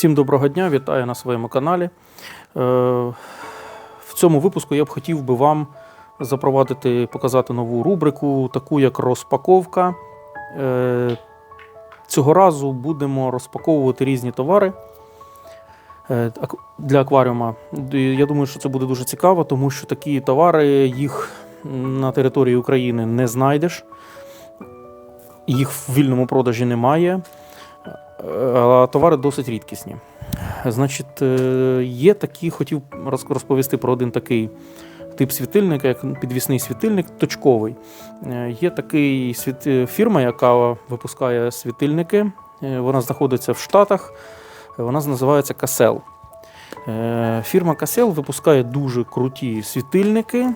Всім доброго дня, вітаю на своєму каналі. Е, В цьому випуску я б хотів би вам запровадити, показати нову рубрику, таку як розпаковка. Е, Цього разу будемо розпаковувати різні товари е, для акваріума. Я думаю, що це буде дуже цікаво, тому що такі товари їх на території України не знайдеш. Їх в вільному продажі немає, товари досить рідкісні. Значить, е, є такі, хотів розповісти про один такий тип світильника, як підвісний світильник точковий. Е, Є такий е, фірма, яка випускає світильники. Вона знаходиться в Штатах. Вона називається Касел. Фірма Касел випускає дуже круті світильники,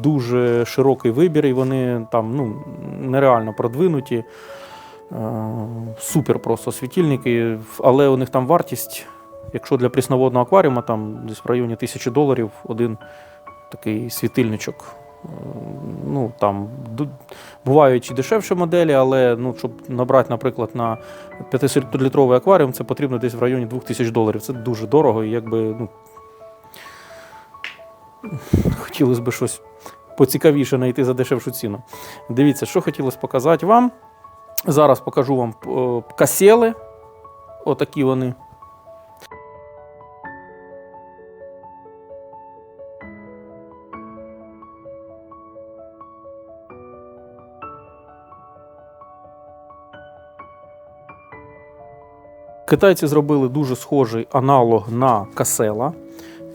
дуже широкий вибір, і вони там ну, нереально продвинуті. Е, Супер просто світильники, але у них там вартість, якщо для прісноводного акваріума, там десь в районі тисячі доларів один такий світильничок. Е, Ну, там бувають і дешевші моделі, але ну, щоб набрати, наприклад, на 500-літровий акваріум, це потрібно десь в районі 2000 доларів. Це дуже дорого і якби ну, хотілося б щось поцікавіше знайти за дешевшу ціну. Дивіться, що хотілося показати вам. Зараз покажу вам е, касели. Отакі вони. Китайці зробили дуже схожий аналог на касела.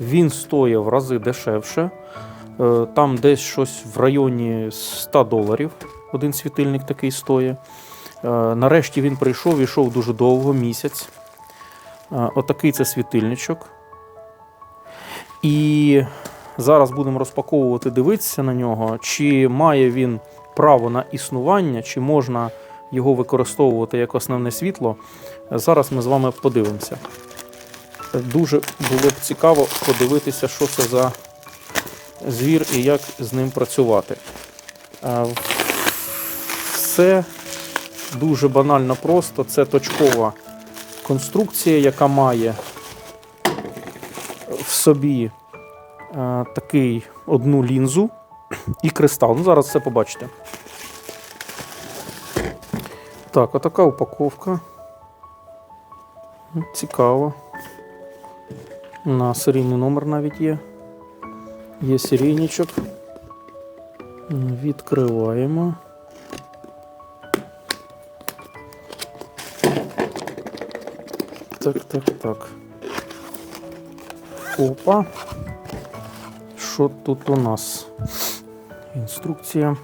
Він стоїть в рази дешевше. Е, Там десь щось в районі 100 доларів. Один світильник такий стоїть. Е, Нарешті він прийшов, ішов дуже довго, місяць. Е, Отакий це світильничок. І зараз будемо розпаковувати, дивитися на нього, чи має він право на існування, чи можна його використовувати як основне світло. Зараз ми з вами подивимося. Дуже було б цікаво подивитися, що це за звір і як з ним працювати. Е, Все дуже банально просто. Це точкова конструкція, яка має в собі е, такий одну лінзу і кристал. Ну, зараз все побачите. Так, отака упаковка. М, Цікаво. На серійний номер навіть є. Є серійничок. Відкриваємо. Так, так, так. Опа. Що тут у нас? Інструкція.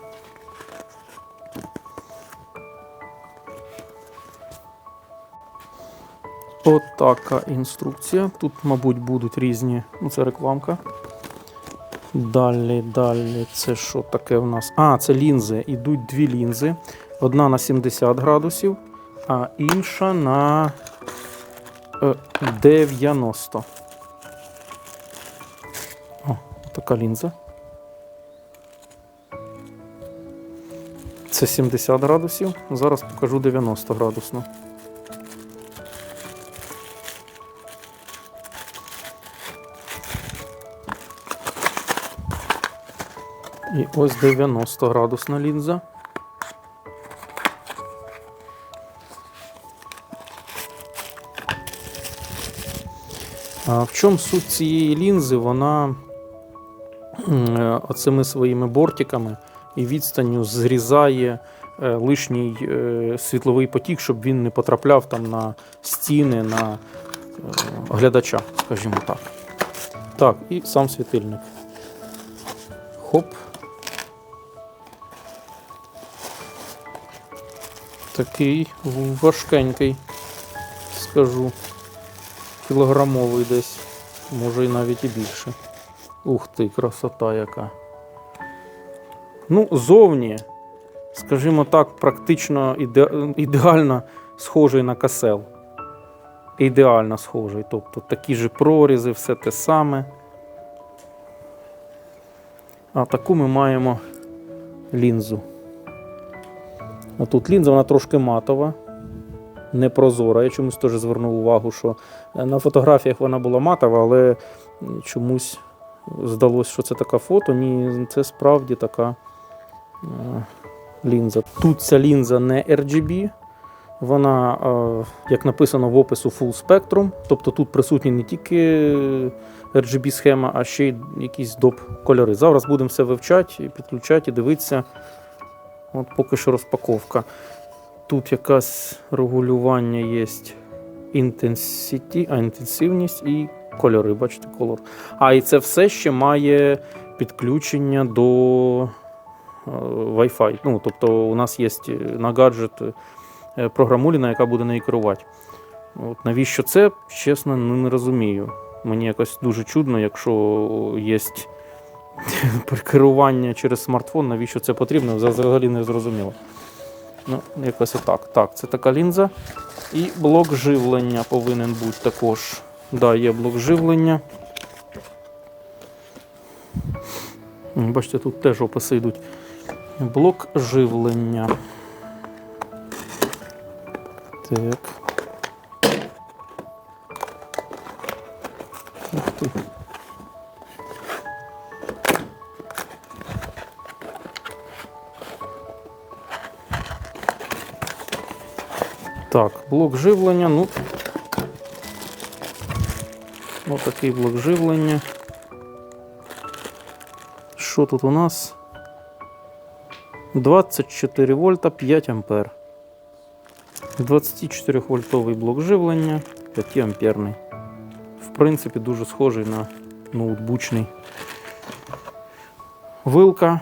Отака інструкція. Тут, мабуть, будуть різні. Ну, це рекламка. Далі, далі, це що таке в нас? А, це лінзи. Ідуть дві лінзи. Одна на 70 градусів, а інша на 90. О, така лінза. Це 70 градусів. Зараз покажу 90 градусну. І ось 90 градусна лінза. В чому суть цієї лінзи? Вона е, оцими своїми бортиками і відстанню зрізає е, лишній е, світловий потік, щоб він не потрапляв там на стіни, на глядача, скажімо так. Так, і сам світильник. Хоп. Такий важкенький, скажу. Кілограмовий десь, може і навіть і більше. Ух ти, красота яка. Ну, зовні, скажімо так, практично іде... ідеально схожий на касел. Ідеально схожий. Тобто такі ж прорізи, все те саме. А таку ми маємо лінзу. А лінза, вона трошки матова. Непрозора. Я чомусь теж звернув увагу, що е, на фотографіях вона була матова, але чомусь здалося, що це така фото. Ні, це справді така е, лінза. Тут ця лінза не RGB. Вона, е, як написано в опису, Full Spectrum. Тобто тут присутні не тільки RGB схема, а ще й якісь доп кольори. Зараз будемо все вивчати, підключати і дивитися. От поки що розпаковка. Тут якась регулювання є інтенсіті, а, інтенсивність і кольори. Бачите, колор. А і це все ще має підключення до е, Wi-Fi. Ну, тобто у нас є на гаджет е, програмуліна, яка буде нею керувати. От навіщо це, чесно, ну, не розумію. Мені якось дуже чудно, якщо є керування через смартфон, навіщо це потрібно, взагалі не зрозуміло. Ну, якось отак. Так, це така лінза. І блок живлення повинен бути також. Да, є блок живлення. Бачите, тут теж описи йдуть. Блок живлення. Так. Ух ти. Так, блок живлення. Ну, ось такий блок живлення. Що тут у нас? 24 вольта 5 ампер. 24 вольтовий блок живлення, 5 амперний. В принципі, дуже схожий на ноутбучний. Вилка.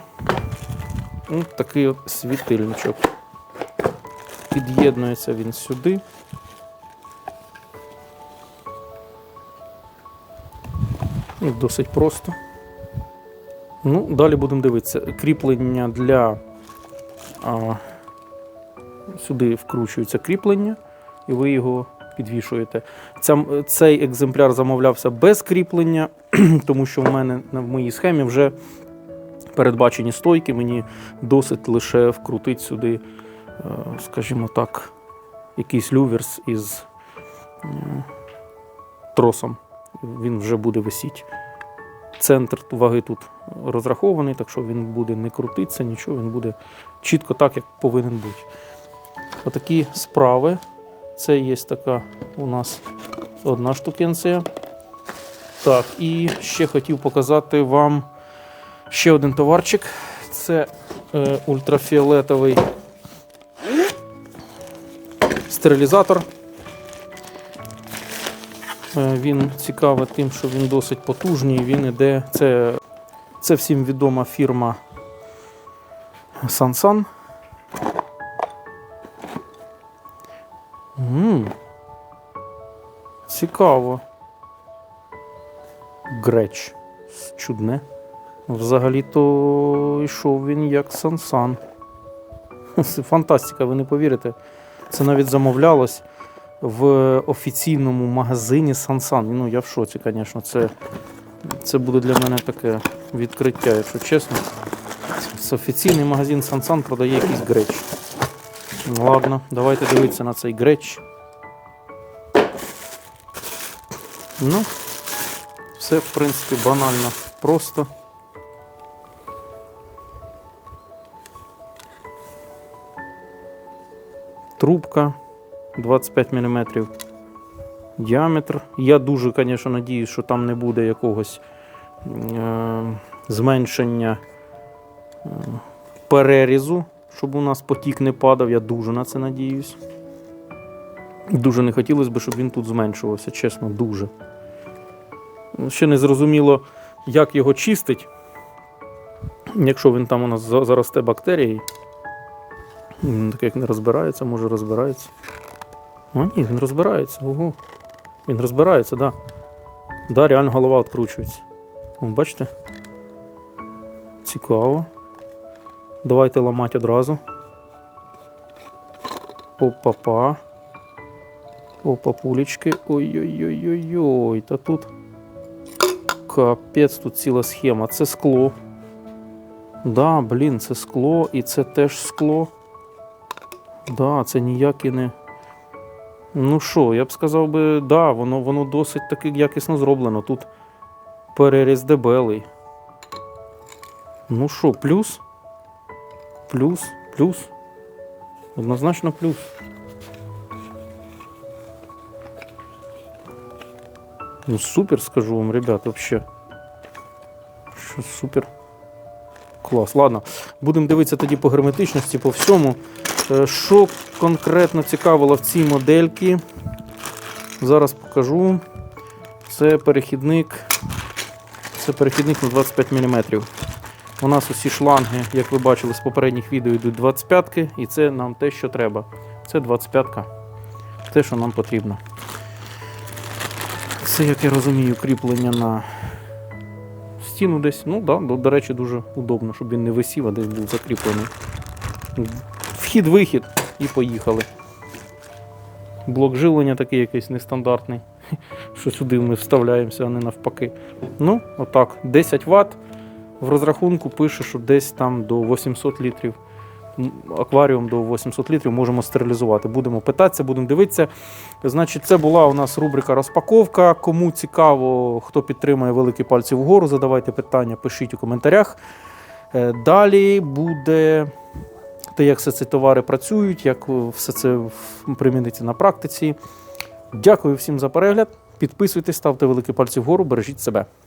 Ось такий от світильничок. Під'єднується він сюди. Ну, Досить просто. Ну, далі будемо дивитися. Кріплення для. А, сюди вкручується кріплення, і ви його підвішуєте. Ця, цей екземпляр замовлявся без кріплення, тому що в мене в моїй схемі вже передбачені стойки. Мені досить лише вкрутити сюди, скажімо так, якийсь люверс із е, тросом. Він вже буде висіти. Центр ваги тут розрахований, так що він буде не крутитися, нічого, він буде чітко так, як повинен бути. Отакі справи. Це є така у нас одна штукенція. Так, і ще хотів показати вам ще один товарчик. Це е, ультрафіолетовий стерилізатор. Е, Він цікавий тим, що він досить потужний. Він іде. Це, це всім відома фірма. М, Цікаво. Греч. Чудне. Взагалі-то йшов він як Сансан. Фантастика, ви не повірите. Це навіть замовлялось в офіційному магазині Сансан. Ну, я в шоці, звісно. Це, це буде для мене таке відкриття, якщо чесно. Це офіційний магазин Сансан продає якийсь греч. Ладно, давайте дивитися на цей греч. Ну, все, в принципі, банально просто. Трубка 25 мм діаметр. Я дуже, звісно, надіюсь, що там не буде якогось е- зменшення е- перерізу, щоб у нас потік не падав. Я дуже на це надіюсь. Дуже не хотілося б, щоб він тут зменшувався, чесно, дуже. Ще не зрозуміло, як його чистить. Якщо він там у нас заросте бактерією. Він так як не розбирається, може розбирається. А ні, він розбирається. Ого. Він розбирається, так. Да. Да, реально голова відкручується. О, бачите? Цікаво. Давайте ламати одразу. Опа-па. Опа, пулечки. Ой-ой-ой-ой-ой. Та тут. Капець, тут ціла схема. Це скло. Да, блін, це скло і це теж скло. Да, це ніякі не. Ну що, я б сказав би, да, воно, воно досить таки якісно зроблено. Тут переріз дебелий. Ну що, плюс? Плюс, плюс. Однозначно плюс. Ну супер, скажу вам, ребят, вообще. Що супер. Клас. Ладно, будемо дивитися тоді по герметичності, по всьому. Е, Що конкретно цікавило в цій модельці, зараз покажу. Це перехідник. Це перехідник на 25 мм. У нас усі шланги, як ви бачили з попередніх відео, йдуть 25 і це нам те, що треба. Це 25-ка. те, що нам потрібно. Це, як я розумію, кріплення на стіну десь. Ну да, до, до речі, дуже удобно, щоб він не висів, а десь був закріплений. Вхід-вихід і поїхали. Блок живлення такий якийсь нестандартний. Що сюди ми вставляємося, а не навпаки. Ну, отак, 10 Вт. В розрахунку пише, що десь там до 800 літрів. Акваріум до 800 літрів можемо стерилізувати. Будемо питатися, будемо дивитися. Значить, це була у нас рубрика розпаковка. Кому цікаво, хто підтримує великі пальці вгору, задавайте питання, пишіть у коментарях. Е, Далі буде те, як все ці товари працюють, як все це приміниться на практиці. Дякую всім за перегляд. Підписуйтесь, ставте великі пальці вгору, бережіть себе.